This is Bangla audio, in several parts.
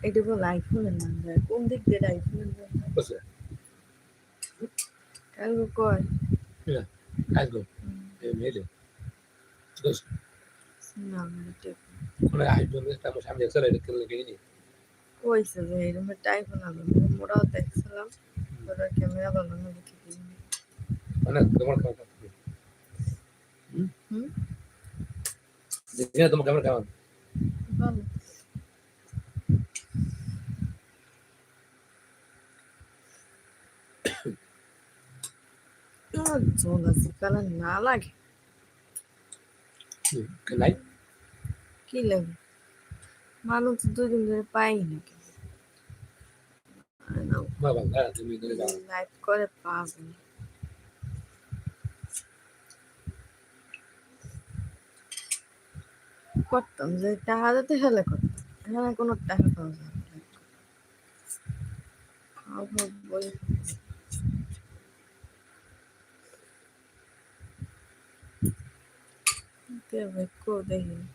এটা বলে আইফোনের নাম্বার কোন দিক দিয়ে আইফোনের নাম্বার কালকে কয়? মেয়েলে দোষ না মানে আইফোন একটা সামনে এক্সেল এটা কিনলে কিনি কইছে যে এরকম একটা আইফোন আলো মোরাও দেখছিলাম। ওরা ক্যামেরা দেখে কিনি মানে তোমার কেমন হুম? তোমার কেমন কেমন? ভালো আর জল আছে কালা না লাগে? কি লাগে? মানুষ দুদিন ধরে পাই না বাবা তুমি ধরে যাও লাইভ করে পাবে করতাম যে টাকা দিতে হেলে করতাম। এখানে কোনো টাকা পাওয়া যায় না। খাওয়া খাওয়া বই দেবে কো দেখি না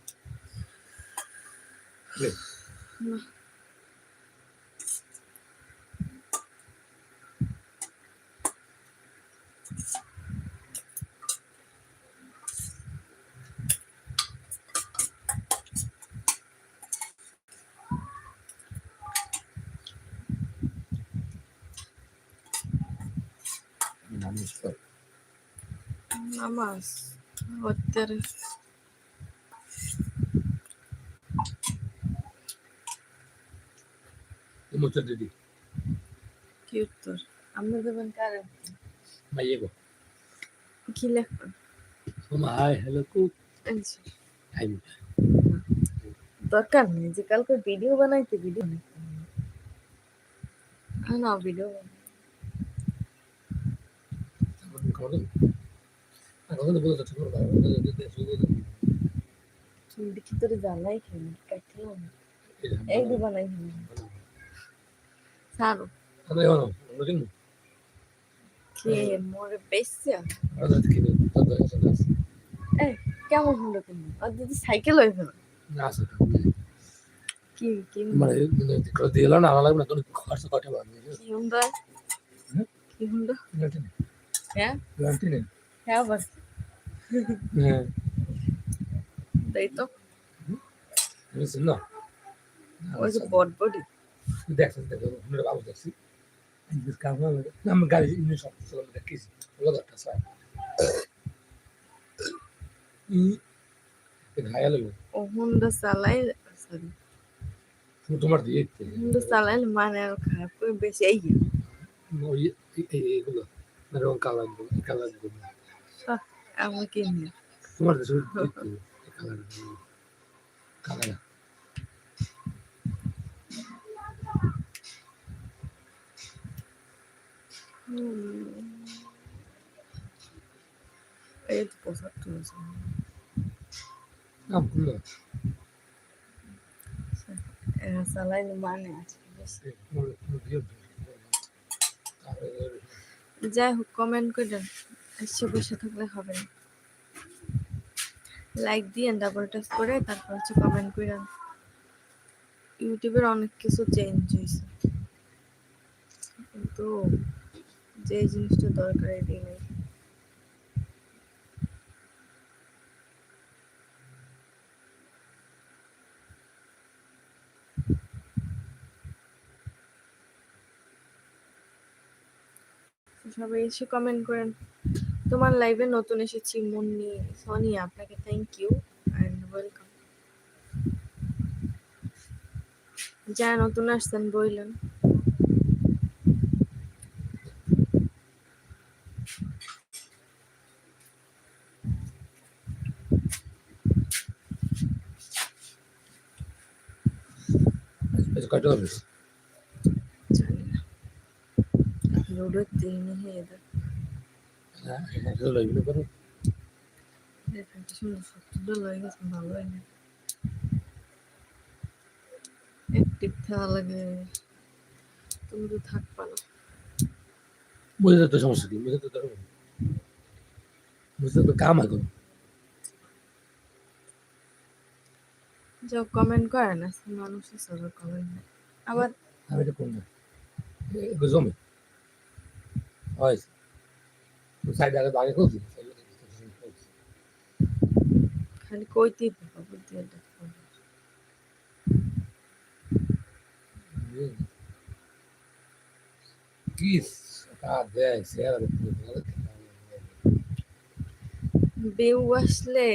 তো দিদি কি উত্তর আপনি দেবেন কারে? মাইয়ে গো কি লেখবেন তোমার হাই হ্যালো কু। আচ্ছা। হাই দরকার নেই যে কালকে ভিডিও বানাইতে ভিডিও হ্যাঁ না ভিডিও দেখি তোর জানাই খেলি কাটলাম। এই দি বানাই খেলি সারো আমি এখন আমরা কিনবো কে মোরে বেশি আমরা কিনবো তাতে আছে এ কেমন হলো তুমি আর যদি সাইকেল হয়ে ফেলো না কি কি মানে দিল না আমার লাগবে না তুমি খরচ কটে পারবে কি হুন্ডা? কি হুন্ডা হ্যাঁ গ্যারান্টি নেই হ্যাঁ বাস হ্যাঁ তাই তো না ওই যে বট বডি দেখছেন দেখো আপনারা বাবু দেখছি। আমি গাড়ি ইঞ্জিন সব কিছু দেখেছি ওগুলো একটা স্যার ঘায়াল হলো ও হুন্ডা চালাই সরি তোমার দিয়ে হুন্ডা চালাইলে মানে আরও খারাপ করে বেশি এই এইগুলো রং কালার কালার আমি কিনি তোমার কালার কালার। মানে আছে যাই হোক কমেন্ট করে এসে বসে থাকলে হবে না লাইক দিয়ে ডাবল টাচ করে তারপর হচ্ছে কমেন্ট করেন ইউটিউবের অনেক কিছু চেঞ্জ হয়েছে। কিন্তু যে জিনিসটা দরকার এটাই নেই। সবাই এসে কমেন্ট করেন, তোমার লাইভে নতুন এসেছি মুন্নি সোনিয়া আপনাকে থ্যাংক ইউ অ্যান্ড ওয়েলকাম যা নতুন আসছেন বললেন লুডো তিন হয়ে হ্যাঁ এটা করো বুঝতে তো সমস্যা কি বুঝতে তো বুঝতে তো কাম এখন কমেন্ট করে না মানুষ কমেন্ট আবার? আমি এটা কোন এগুলো জমি। সাইড আগে আগে করছি খালি কইতেই থাকো বুদ্ধি এটা করো। কিস তা দেয়? সেরা বেউ আসলে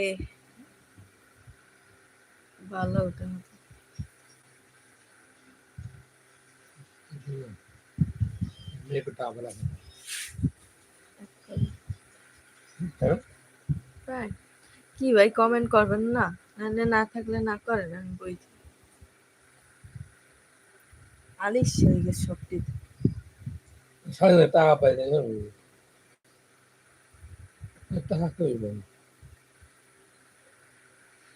ভালো কি ভাই কমেন্ট করবেন না? নাহলে না থাকলে না করেন আমি বই আলিশ হয়ে গেছে সবটি। সাড়ে টাকা পাই না টাকা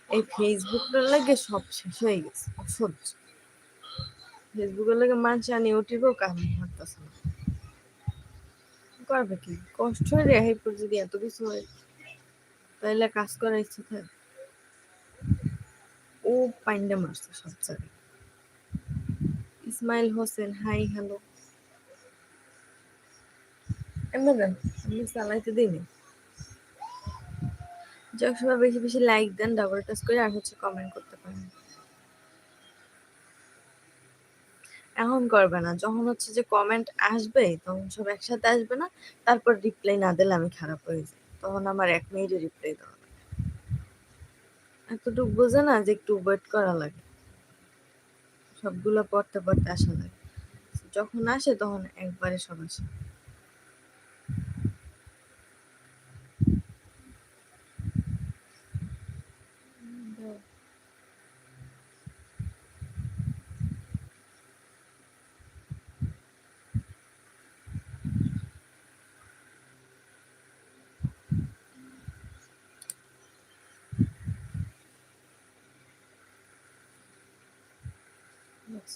এই ফেসবুকের লাগে সব শেষ হয়ে গেছে অসহ্য। ফেসবুকের লাগে মানুষ আনি ওটিরও কাম হতেছে না। করবে কি? কষ্ট যদি এত কিছু হয় কাজ করার ইচ্ছে থাকে। ও পাইন্ডা মারছে সব ইসমাইল হোসেন, হাই, হ্যালো। এমন আমি চালাইতে দিইনি। যাক, সবাই বেশি বেশি লাইক দেন ডাবল টাচ করে, আর হচ্ছে কমেন্ট করতে পারেন এখন করবে না। যখন হচ্ছে যে কমেন্ট আসবে তখন সব একসাথে আসবে না। তারপর রিপ্লাই না দিলে আমি খারাপ হয়ে যাই। তখন আমার এক মিনিটে রিপ্লাই দেওয়া এতটুকু বোঝে না যে একটু ওয়েট করা লাগে। সবগুলো পড়তে পড়তে আসা লাগে। যখন আসে তখন একবারে সব আসে।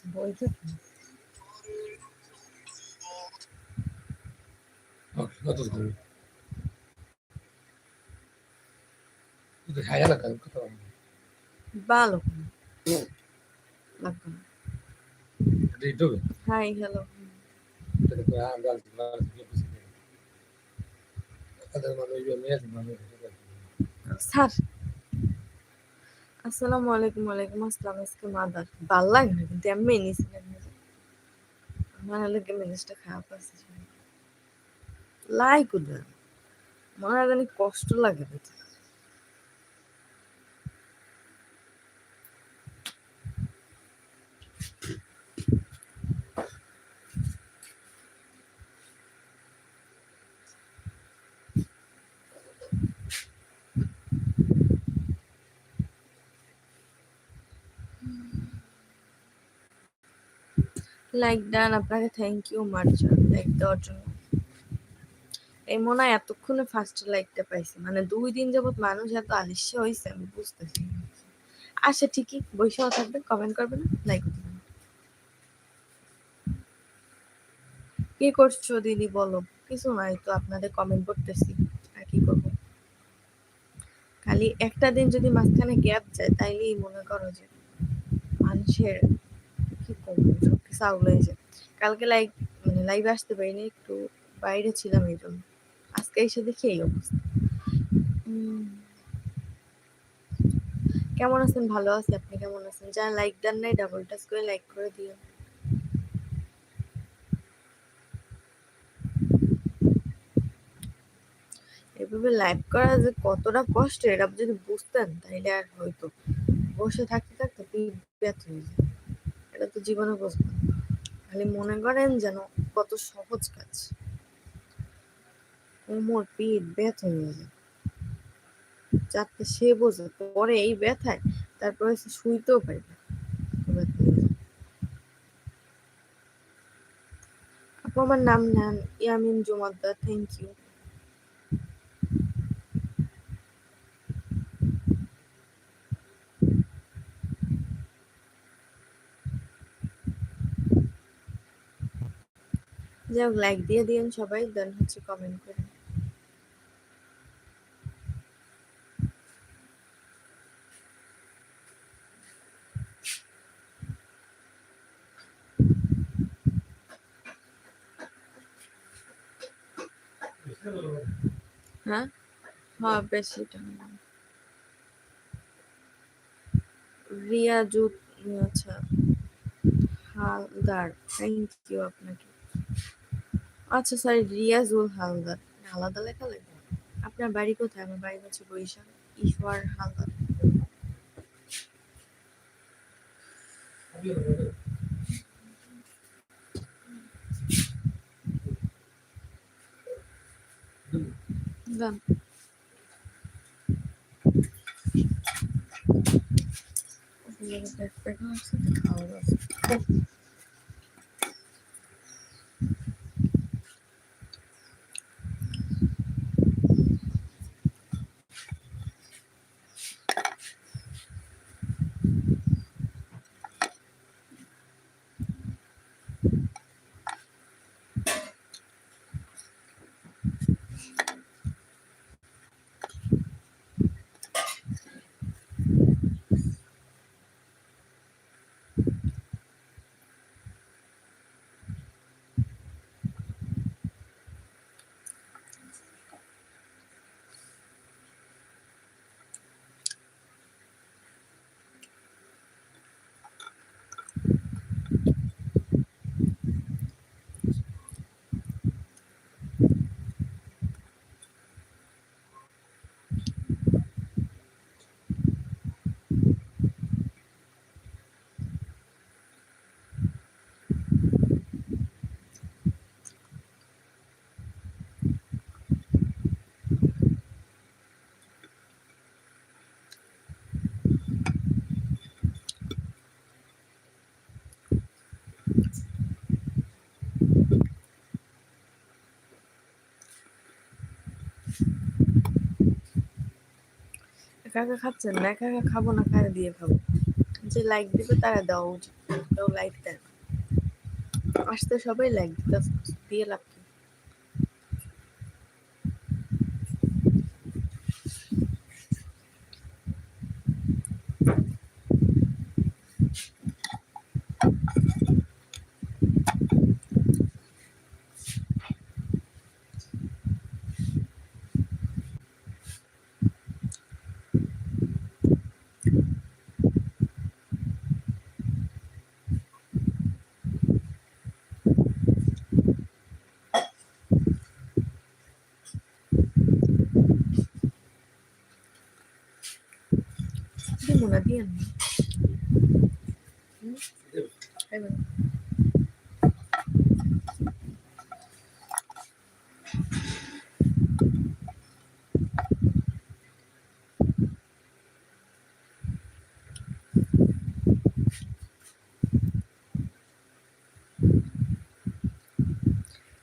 বলতে কত করবি তুই খাই না কাল কথা ভালো লাগবে না রেডি হবে হাই হ্যালো তাহলে তো আমরা তাদের মানুষ মেয়ে মানুষ স্যার আসসালামু আলাইকুম, ওয়ালাইকুম আসসালাম। আজকে মাদার ভালো লাগে না, কিন্তু আমি আমার খারাপ আছে। লাইক উদার হয় জানি কষ্ট লাগে বেটা। লাইক ডান, আপনাকে থ্যাংক ইউ মার্চা লাইক দেওয়ার জন্য। এই মনে হয় এতক্ষণে ফার্স্ট লাইকটা পাইছি। মানে দুই দিন যাবত মানুষ এত আলিস্য হয়েছে আমি বুঝতেছি। আসে ঠিকই। বৈশাও থাকবে কমেন্ট করবেন লাইক দিবে না কি করছ দিদি, বলো? কিছু নাই তো, আপনাদের কমেন্ট করতেছি। আর কি করব? খালি একটা দিন যদি মাঝখানে গ্যাপ যায়, তাইলেই মনে করো যে মানুষের সব কিছু হয়ে যায়। কালকে লাইভ মানে লাইভে আসতে পারিনি, একটু বাইরে ছিলাম এই জন্য। আজকে এসে দেখি এই অবস্থা। কেমন আছেন? ভালো আছি, আপনি কেমন আছেন? যারা লাইক দেন নাই ডাবল টাচ করে লাইক করে দিও। এভাবে লাইভ করা যে কতটা কষ্ট এটা যদি বুঝতেন, তাইলে আর হয়তো। বসে থাকতে থাকতে পিঠ ব্যথ হয়ে যায়। এটা তো জীবনে বুঝবেন খালি মনে করেন যেন কত সহজ কাজ। কোমর, পিঠ, ব্যথা হয়ে যায়। চারটে সে বোঝে, পরে এই ব্যথায় তারপরে সে শুইতেও পারে। আপু, আমার নাম নেন, ইয়ামিন জুমাদ্দার থ্যাংক ইউ যাই লাইক দিয়ে দিয়েন সবাই দেন হচ্ছে কমেন্ট করুন। হ্যাঁ? হ্যাঁ বেশি রিয়াজু আচ্ছা হালদার থ্যাংক ইউ আপনাকে। আচ্ছা স্যার রিয়াজুল হালদার। আলাদা লেখা লাগবে আপনার বাড়ি কোথায়? আমার বাড়ি হচ্ছে বরিশাল। ঈশ্বর হালদার। একা একা খাচ্ছেন না একা একা খাব না, কারে দিয়ে খাব? যে লাইক দিবে তারা দেওয়া উচিত। কেউ লাইক দেয় আসতে সবাই লাইক দিতে দিয়ে লাভ কি? দিব না দিয়ে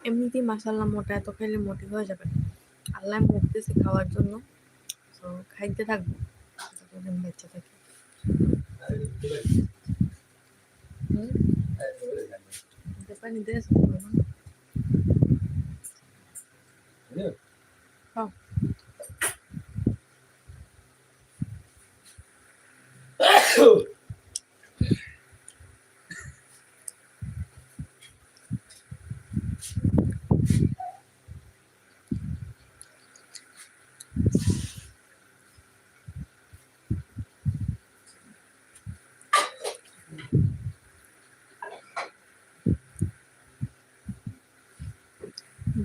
এমনিতেই মাসাল্লাহ মোটা এত খাইলে মোটি হয়ে যাবে আল্লাহ মুখ খাওয়ার জন্য তো খাইতে থাকব যতদিন বেঁচে থাকি হুম দিতে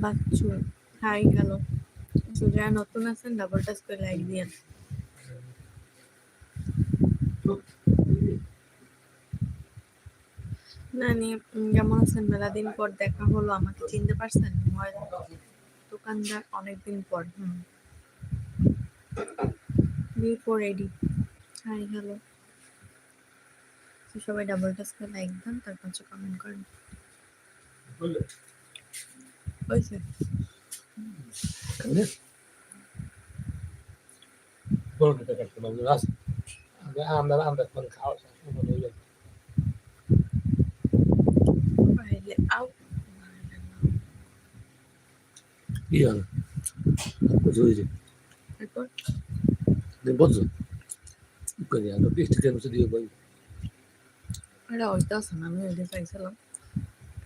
বাচ্চু, হাই হ্যালো যারা নতুন আছেন ডাবল টাচ করে লাইক দিয়েন নানি কেমন আছেন? মেলা দিন পর দেখা হলো, আমাকে চিনতে পারছেন? দোকানদার অনেকদিন পর, হুম। Before ready. হাই হ্যালো সবাই ডাবল টাচ লাইক দেন, তারপর কমেন্ট করেন। হয়েছে হয়ে কি হবে বুঝে বুঝে তারপর কি করি আমরা বৃষ্টি কেন দিয়ে বই আরে ওইটা আছে না আমি ওইটা চাইছিলাম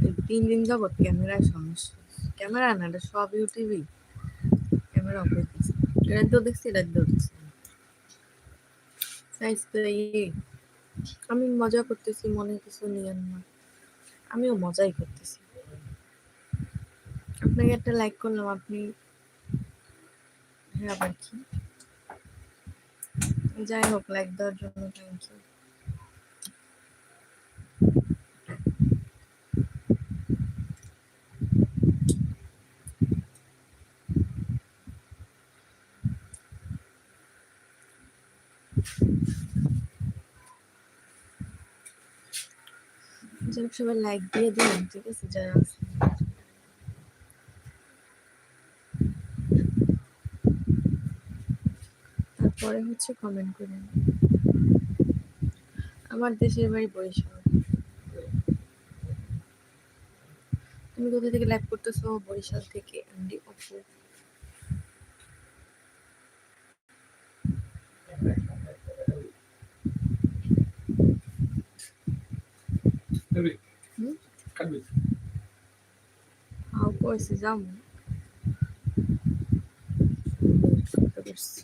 এই তিন দিন যাবত ক্যামেরায় সমস্যা ক্যামেরা না, এটা সব ইউটিউবই। ক্যামেরা অফ হইতেছে এটা তো দেখছি, এটা ধরছি সাইজ তো এই। আমি মজা করতেছি মনে কিছু নিয়েন না। আমিও মজাই করতেছি। আপনাকে একটা লাইক করলাম, আপনি হ্যাঁ আবার কি? যাই হোক লাইক দেওয়ার জন্য থ্যাংক ইউ সবাই লাইক দিয়ে দিন ঠিক আছে? যারা তারপরে হচ্ছে কমেন্ট করেন আমার দেশের বাড়ি বরিশাল। তুমি কোথা থেকে লাইভ করতেছো? বরিশাল থেকে এমডি অপু হুম? কাটবি কইছে যাম করতে পারছি